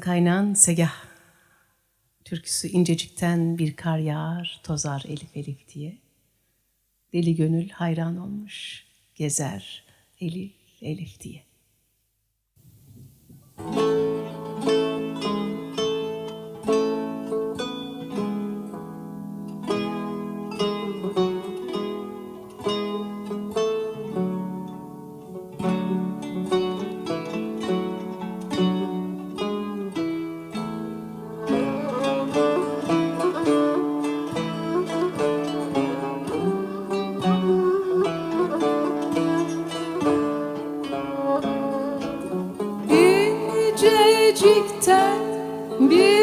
Kaynağın Segah türküsü incecikten bir kar yağar, tozar elif elif diye. Deli gönül hayran olmuş, gezer elif elif diye. İncecikten bir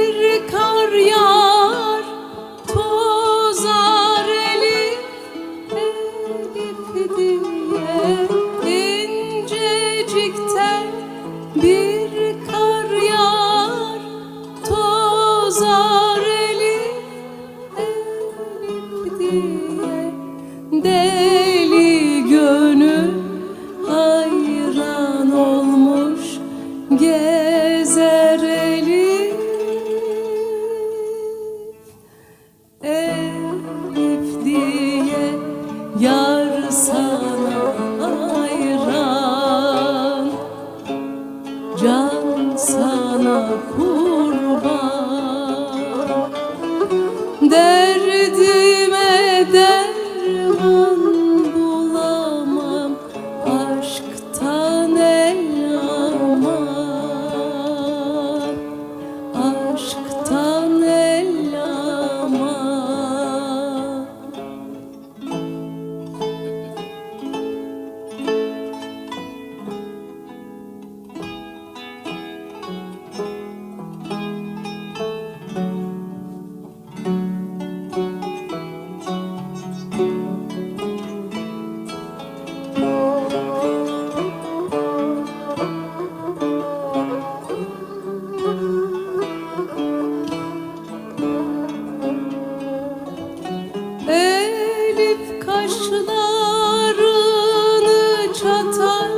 yar sana hayran Can sana kurban. Derdime derman kaşlarını çatar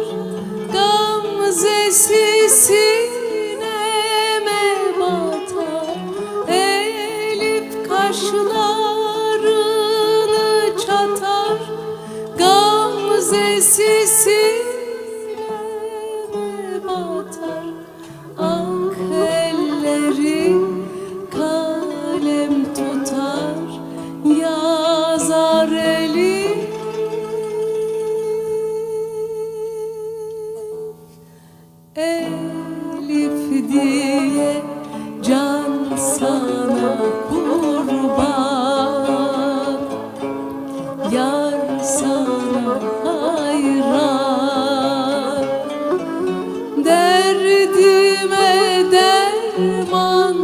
Gamzesi sineme batar. Kaşlarını çatar Gamzesi sineme batar diye can sana kurban. Yar sana hayran. Derdime derman